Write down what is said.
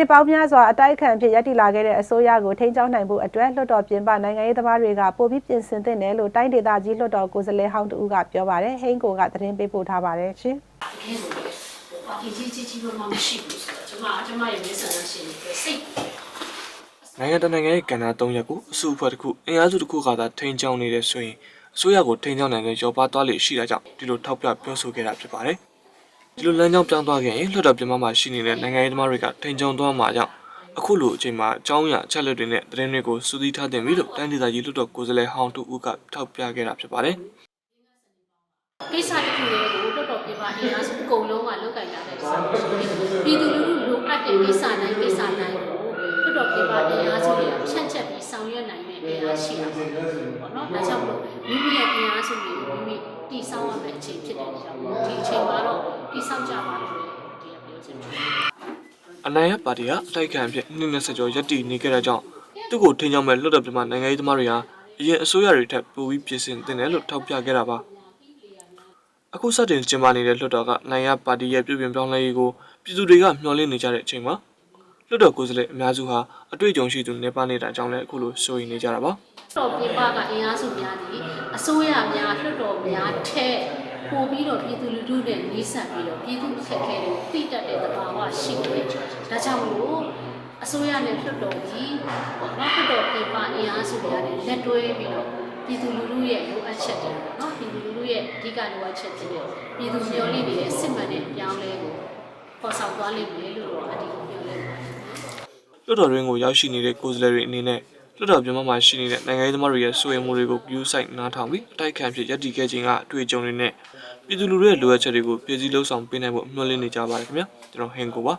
နှစ်ပေါင်းများစွာအတိုက်အခံအဖြစ်ရပ်တည်လာခဲ့တဲ့အစိုးရကိုထိန်းကျောင်းနိုင်ဖို့အတွက်လွှတ်တော်ပြင်ပနိုင်ငံရေးသမားတွေကပိုပြီးပြင်ဆင်သင့်တယ်လို့တိုင်းဒေသကြီးလွှတ်တော်ကိုယ်စားလှယ်ဟောင်းတဦးကပြောပါတယ်ဟိန်းကိုကသတင်းပေးပို့ထားပါတယ်ရှင်တကယ်ဆိုတော့ပါတီကြီးကြီးကြီးမှမရှိဘူးဆိုတော့ကျွန်မကျွန်မရဲ့မိတ်ဆန္ဒရှင်တွေစိတ်နိုင်ငံတကာနိုင်ငံရဲ့ကဏ္ဍ၃ရပ်ကိုအစုအဖွဲ့တစ်ခုအင်အားစုတစ်ခုကသာထိန်းကျောင်းနေတဲ့ဆိုရင်အစိုးရကိုထိန်းကျောင်းနိုင်တဲ့ရောပါသွားလေရှိတာကြောင့်ဒီလိုထောက်ပြပြောဆိုခဲ့တာဖြစ်ပါတယ်။ ဒီလိုလမ်းကြောင်းပြောင်းသွားခဲ့ရင်လွှတ်တော်ပြင်ပမှာရှိနေတဲ့နိုင်ငံရေးသမားတွေကထိန်းကျောင်းသွားမှာကြောင့်အခုလိုအချိန်မှာအကြောင်းအရာအချက်လက်တွေနဲ့သတင်းတွေကိုစူးစီးထားတင်ပြီလို့တိုင်းဒေသကြီးလွှတ်တော်ကိုယ်စားလှယ်ဟောင်းတူဦးကထောက်ပြခဲ့တာဖြစ်ပါတယ်။ကိစ္စတစ်ခုလေးကိုတော်တော်ပြပါအင်အားစုအကုန်လုံးကလောက်ကင်လာတဲ့ကိစ္စမရှိဘူးပြည်သူလူထုလိုအပ်တဲ့ကိစ္စတိုင်းကိစ္စတိုင်းကိုတော်တော်ပြပါအင်အားစုတွေကဖြန့်ချက်ပြီးဆောင်ရွက်နိုင်တဲ့အင်အားရှိတာပေါ့နော်ဒါကြောင့်မို့မိမိရဲ့အင်အားစုတွေကိုမိမိတည်ဆောက်ရမယ့်အချိန်ဖြစ်တဲ့ကြောင့်ဒီအချိန်မှာတော့ တည်ဆောက်ကြပါလို့ဒီကပြောချင်တယ်အနိုင်ရပါတီကအတိုက်ခံအဖြစ်နှစ်နှစ်ဆက်ကျော်ရပ်တည်နေခဲ့တဲ့ကြောင့်သူ့ကိုထိန်းကျောင်းမဲ့လွတ်တော်ပြမနိုင်ငံရေးသမားတွေဟာအရင်အစိုးရတွေထက်ပိုပြီးပြင်ဆင်တင်တယ်လို့ထောက်ပြခဲ့တာပါအခုစတင်ကျင်းပနေတဲ့လွတ်တော်ကနိုင်ရပါတီရဲ့ပြည်ပြင်ပြောင်းလဲရေးကိုပြည်သူတွေကမျှော်လင့်နေကြတဲ့အချိန်မှာလွတ်တော်ကိုယ်စားလှယ်အများစုဟာအတွေ့အကြုံရှိသူနေပါနေတာကြောင့်လည်းအခုလိုစိုးရိမ်နေကြတာပါတော်ပြပကအင်အားစုများသည်အစိုးရများလွှတ်တော်များထက် ပိုပြီးတော့ပြည်သူလူထုနဲ့နှီးစပ်ပြီးတော့ပြည်သူအခက်အခဲတွေသိတတ်တဲ့သဘာဝရှိတယ်။ဒါကြောင့်မလို့အစိုးရနဲ့လွှတ်တော်ကြီးပေါ့နော်လွှတ်တော်ပြပအင်အားစုများနဲ့လက်တွဲပြီးတော့ပြည်သူလူထုရဲ့လိုအပ်ချက်တွေပေါ့နော်ပြည်သူလူထုရဲ့အဓိကလိုအပ်ချက်တွေပြည်သူမျှော်လင့်နေတဲ့စစ်မှန်တဲ့အပြောင်းလဲကိုပေါ်ဆောင်သွားလိမ့်မယ်လို့တော့အဒီကိုပြောလိုက်ပါတယ်။လွတ်တော်ရင်းကိုရောက်ရှိနေတဲ့ကိုယ်စားလှယ်တွေအနေနဲ့ လွတ်တော်ပြင်ပမှာရှိနေတဲ့နိုင်ငံရေးသမားတွေရဲ့စိုးရိမ်မှုတွေကိုပြူးဆိုင်နားထောင်ပြီးအတိုက်ခံဖြစ်ရပ်တည်ခဲ့ခြင်းကအတွေ့အကြုံတွေနဲ့ပြည်သူလူထုရဲ့လိုအပ်ချက်တွေကိုပြည်စည်းလှုပ်ဆောင်ပေးနိုင်ဖို့မျှော်လင့်နေကြပါတယ်ခင်ဗျာကျွန်တော်ဟင်ကိုပါ